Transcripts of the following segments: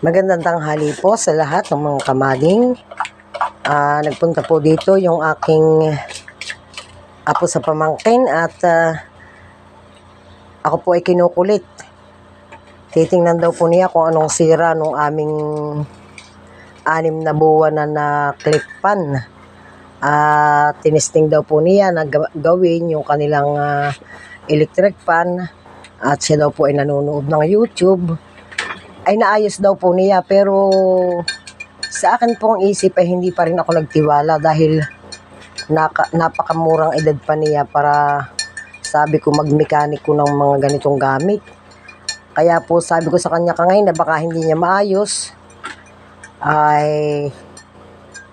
Magandang tanghali po sa lahat ng mga kamading. Ah, nagpunta po dito yung aking apo sa pamangkin at ah, ako po ay kinukulit. Titingnan daw po niya kung anong sira nung aming anim na buwan na na clip pan. At tinesting daw po niya na ga- gawin yung kanilang ah, electric pan at siya daw po ay nanonood ng YouTube ay naayos daw po niya pero sa akin pong isip ay hindi pa rin ako nagtiwala dahil napakamurang edad pa niya para sabi ko magmekaniko ng mga ganitong gamit. Kaya po sabi ko sa kanya kangay na baka hindi niya maayos ay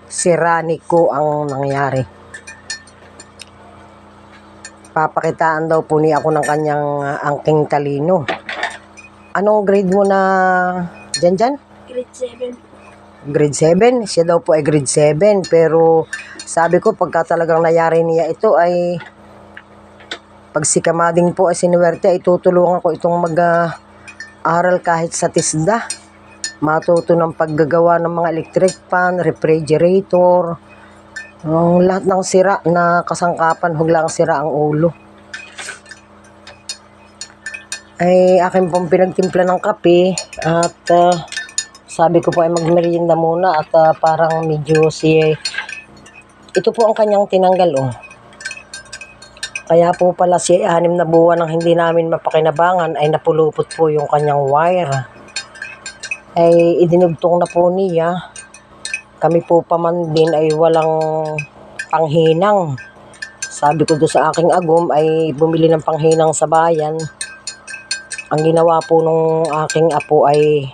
sirani ko ang nangyari. Papakitaan daw po niya ako ng kanyang ah, angking talino. Anong grade mo na dyan dyan? Grade 7. Grade 7. Siya daw po ay grade 7. Pero sabi ko pagka talagang nayari niya ito ay pag si Kamading po ay sinuwerte ay tutulungan ko itong mag ah, kahit sa TISDA. Matuto ng paggagawa ng mga electric fan, refrigerator, ang lahat ng sira na kasangkapan, huglang sira ang ulo ay akin pong pinagtimpla ng kape at ah, sabi ko po ay magmerienda muna at ah, parang medyo si ito po ang kanyang tinanggal oh. Kaya po pala si anim na buwan nang hindi namin mapakinabangan ay napulupot po yung kanyang wire. Ay idinugtong na po niya. Kami po pa din ay walang panghinang. Sabi ko do sa aking agom ay bumili ng panghinang sa bayan ang ginawa po nung aking apo ay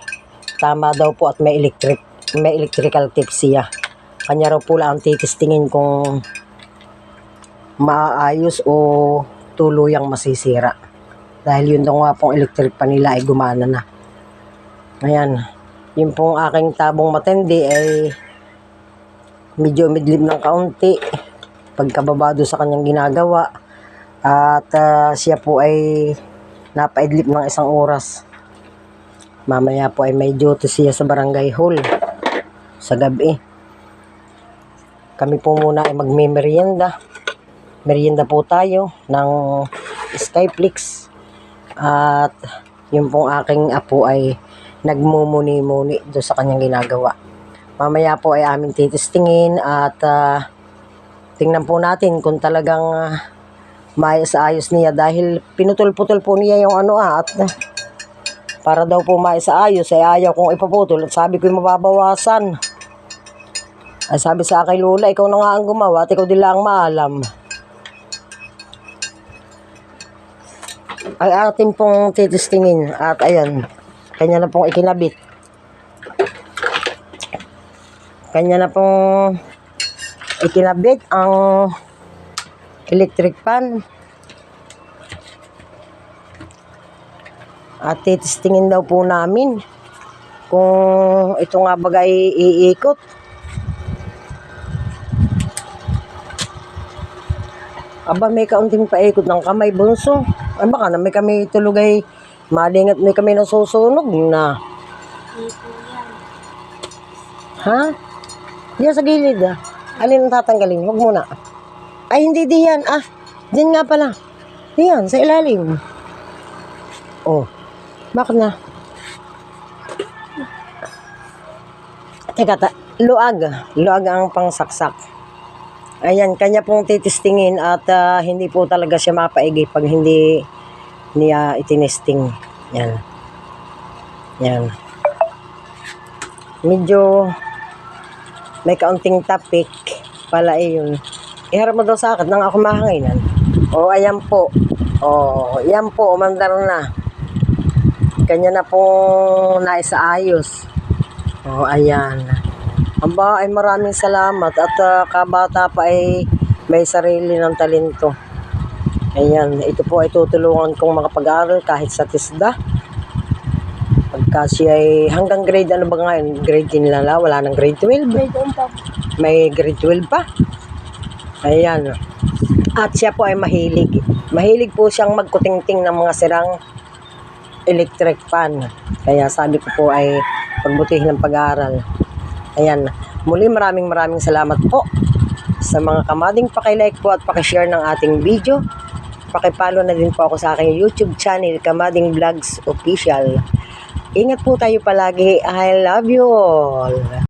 tama daw po at may electric may electrical tip siya. Kanya raw po lang ang titistingin kung maayos o tuluyang masisira. Dahil yun daw nga pong electric pa nila ay gumana na. Ayan. Yung pong aking tabong matindi ay medyo midlip ng kaunti pagkababado sa kanyang ginagawa. At ah, siya po ay napaidlip ng isang oras. Mamaya po ay may duty siya sa barangay hall sa gabi. Kami po muna ay magme-merienda. Merienda po tayo ng Skyflix. At yung pong aking apo ay nagmumuni-muni doon sa kanyang ginagawa. Mamaya po ay aming titistingin at ah, tingnan po natin kung talagang ah, maayos-ayos niya dahil pinutol-putol po niya yung ano ah, at para daw po maayos-ayos ay ayaw kong ipuputol at sabi ko mababawasan. Ay sabi sa akin, Lola, ikaw na nga ang gumawa at ikaw din lang ang maalam. Ang ating pong titistingin at ayan, kanya na pong ikinabit. Kanya na pong ikinabit ang electric fan. At titistingin daw po namin kung ito nga bagay iikot. Aba, may kaunting paikot ng kamay bunso. Ay baka na may kami tulugay malingat may kami nasusunog na. Ha? Diyan sa gilid ah. Alin ang tatanggalin? Huwag muna. Ay, hindi diyan. Ah, diyan nga pala. Diyan, sa ilalim. Oh, bakit na? Teka, ta luag. Luag ang pangsaksak. Ayan, kanya pong titistingin at ah, hindi po talaga siya mapaigi pag hindi niya itinesting. Yan. Yan. Medyo may kaunting tapik pala yun. Iharap mo daw sa akin nang ako mahanginan. O, ayan po. O, yan po, umandar na. Kanya na po naisaayos. O, ayan. Aba, ay maraming salamat at ah, kabata pa ay may sarili ng talento. Ayan, ito po ay tutulungan kong makapag-aral kahit sa TISDA. Siya ay hanggang grade ano ba ngayon? Grade 10 lang lang, wala nang grade 12. Grade 1 pa. May grade 12 pa. Ayan. At siya po ay mahilig Mahilig po siyang magkutingting ng mga sirang electric fan. Kaya sabi ko po ay pagbutihin ng pag-aaral. Ayan, muli maraming maraming salamat po sa mga kamading pakilike po at pakishare ng ating video. Pakipalo na din po ako sa aking YouTube channel, Kamading Vlogs Official. Ingat po tayo palagi. I love you all.